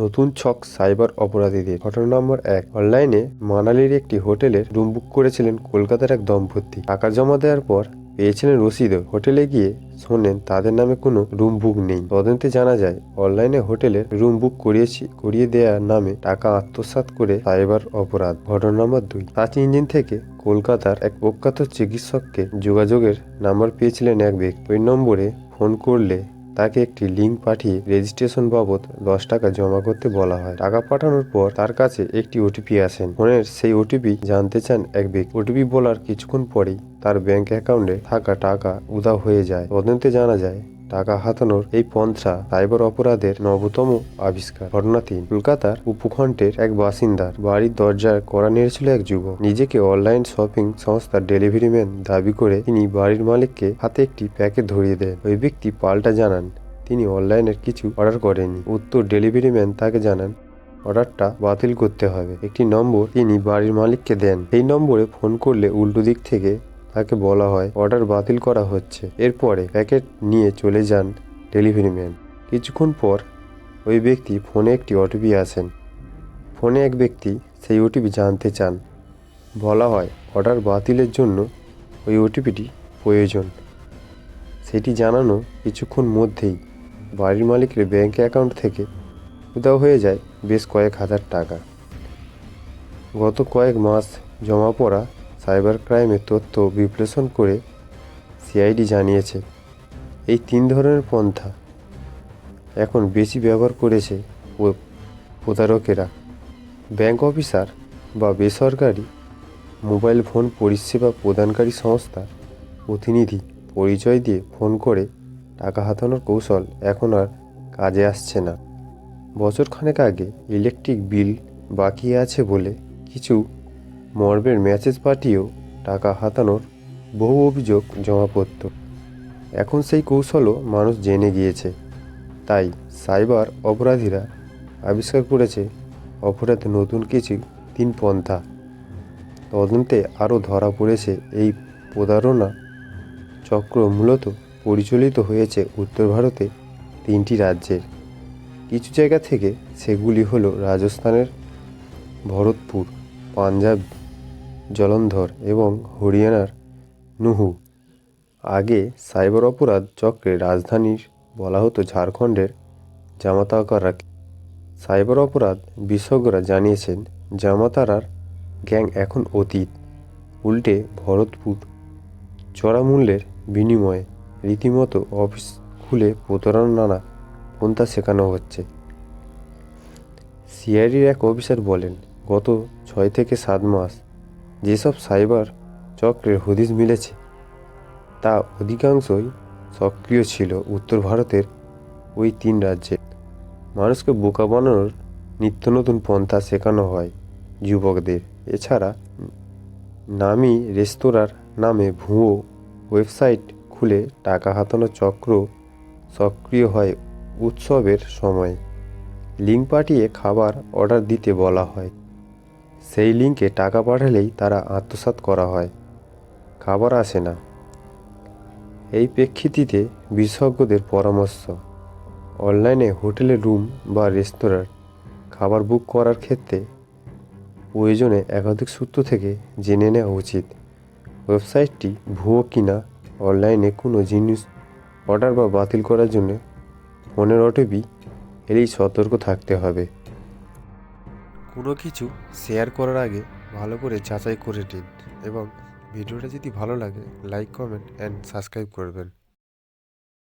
নতুন ছক সাইবার অপরাধীদের ঘটনা নম্বর এক, অনলাইনে মানালির একটি হোটেলের রুম বুক করেছিলেন কলকাতার এক দম্পতি। টাকা জমা দেওয়ার পর পেয়েছিলেন রসিদও। হোটেলে গিয়ে শোনেন তাদের নামে কোনো রুম বুক নেই। তদন্তে জানা যায়, অনলাইনে হোটেলের রুম বুক করিয়েছি, করিয়ে দেওয়ার নামে টাকা আত্মসাৎ করে সাইবার অপরাধ। ঘটনা নম্বর দুই, সার্চ ইঞ্জিন থেকে কলকাতার এক প্রখ্যাত চিকিৎসককে যোগাযোগের নাম্বার পেয়েছিলেন এক ব্যক্তি। ওই নম্বরে ফোন করলে তাকে একটি লিঙ্ক পাঠিয়ে রেজিস্ট্রেশন বাবদ দশ টাকা জমা করতে বলা হয়। টাকা পাঠানোর পর তার কাছে একটি ওটিপি আসেন। ফোনের সেই ওটিপি জানতে চান এক ব্যক্তি। ওটিপি বলার কিছুক্ষণ পরেই তার ব্যাংক অ্যাকাউন্টে থাকা টাকা উধাও হয়ে যায়। তদন্তে জানা যায় টাকা হাতানোর এই পন্থা সাইবার অপরাধের নবতম আবিষ্কার। ঘটনা তিন, কলকাতার উপখণ্ডের এক বাসিন্দার বাড়ির দরজার করা নেড়েছিল এক যুবক। নিজেকে অনলাইন শপিং সংস্থার ডেলিভারি ম্যান দাবি করে তিনি বাড়ির মালিককে হাতে একটি প্যাকেট ধরিয়ে দেন। ওই ব্যক্তি পাল্টা জানান, তিনি অনলাইনের কিছু অর্ডার করেননি। উত্তর ডেলিভারি ম্যান তাকে জানান, অর্ডারটা বাতিল করতে হবে। একটি নম্বর তিনি বাড়ির মালিককে দেন। এই নম্বরে ফোন করলে উল্টো দিক থেকে তাকে বলা হয়, অর্ডার বাতিল করা হচ্ছে। এরপরে প্যাকেট নিয়ে চলে যান ডেলিভারি ম্যান। কিছুক্ষণ পর ওই ব্যক্তি ফোনে একটি ওটিপি আসেন। ফোনে এক ব্যক্তি সেই ওটিপি জানতে চান। বলা হয়, অর্ডার বাতিলের জন্য ওই ওটিপিটি প্রয়োজন। সেটি জানানো কিছুক্ষণ মধ্যেই বাড়ির মালিকের ব্যাঙ্ক অ্যাকাউন্ট থেকে উধাও হয়ে যায় বেশ কয়েক হাজার টাকা। গত কয়েক মাস জমা পড়া সাইবার ক্রাইমের তথ্য বিশ্লেষণ করে সিআইডি জানিয়েছে, এই তিন ধরনের পন্থা এখন বেশি ব্যবহার করেছে প্রতারকেরা। ব্যাংক অফিসার বা বেসরকারি মোবাইল ফোন পরিষেবা প্রদানকারী সংস্থা প্রতিনিধি পরিচয় দিয়ে ফোন করে টাকা হাতানোর কৌশল এখন আর কাজে আসছে না। বছরখানেক আগে ইলেকট্রিক বিল বাকি আছে বলে কিছু মর্বের মেসেজ পাঠিয়েও টাকা হাতানোর বহু অভিযোগ জমা পড়ত এখন সেই কৌশলও মানুষ জেনে গিয়েছে। তাই সাইবার অপরাধীরা আবিষ্কার করেছে অপরাধে নতুন কিছু তিন পন্থা। তদন্তে আরও ধরা পড়েছে এই প্রতারণা চক্র মূলত পরিচালিত হয়েছে উত্তর ভারতে তিনটি রাজ্যের। কিছু জায়গা থেকে সেগুলি হলো রাজস্থানের ভরতপুর, পাঞ্জাব জলন্ধর এবং হরিয়ানার নুহু। আগে সাইবার অপরাধ চক্রে রাজধানীর বলা হতো ঝাড়খণ্ডের জামাতাকারা সাইবার অপরাধ বিশেষজ্ঞরা জানিয়েছেন, জামাতারার গ্যাং এখন অতীত, উল্টে ভরতপুর। চড়া মূল্যের বিনিময়ে রীতিমতো অফিস খুলে প্রতারণা নানা পন্থা শেখানো হচ্ছে। সিআইডির এক অফিসার বলেন, গত ছয় থেকে সাত মাস যেসব সাইবার চক্রের হদিশ মিলেছে, তা অধিকাংশই সক্রিয় ছিল উত্তর ভারতের ওই তিন রাজ্যে। মানুষকে বোকা বানানোর নিত্য নতুন পন্থা শেখানো হয় যুবকদের। এছাড়া নামি রেস্তোরাঁর নামে ভুয়ো ওয়েবসাইট খুলে টাকা হাতানো চক্র সক্রিয় হয় উৎসবের সময়। লিঙ্ক পাঠিয়ে খাবার অর্ডার দিতে বলা হয়। সেই লিঙ্কে টাকা পাঠালেই তারা আত্মসাৎ করা হয়। খাবার আসে না। এই প্রেক্ষিতে বিশেষজ্ঞদের পরামর্শ। অনলাইনে হোটেলের রুম বা রেস্তোরাঁর খাবার বুক করার ক্ষেত্রে প্রয়োজনে একাধিক সূত্র থেকে জেনে নেওয়া উচিত। ওয়েবসাইটটি ভুয়ো কিনা, অনলাইনে কোনো জিনিস অর্ডার বা বাতিল করার জন্য ফোনের ওটিপি এলেই সতর্ক থাকতে হবে। কোনো কিছু শেয়ার করার আগে ভালো করে যাচাই করে নিন এবং ভিডিওটা যদি ভালো লাগে লাইক কমেন্ট অ্যান্ড সাবস্ক্রাইব করবেন।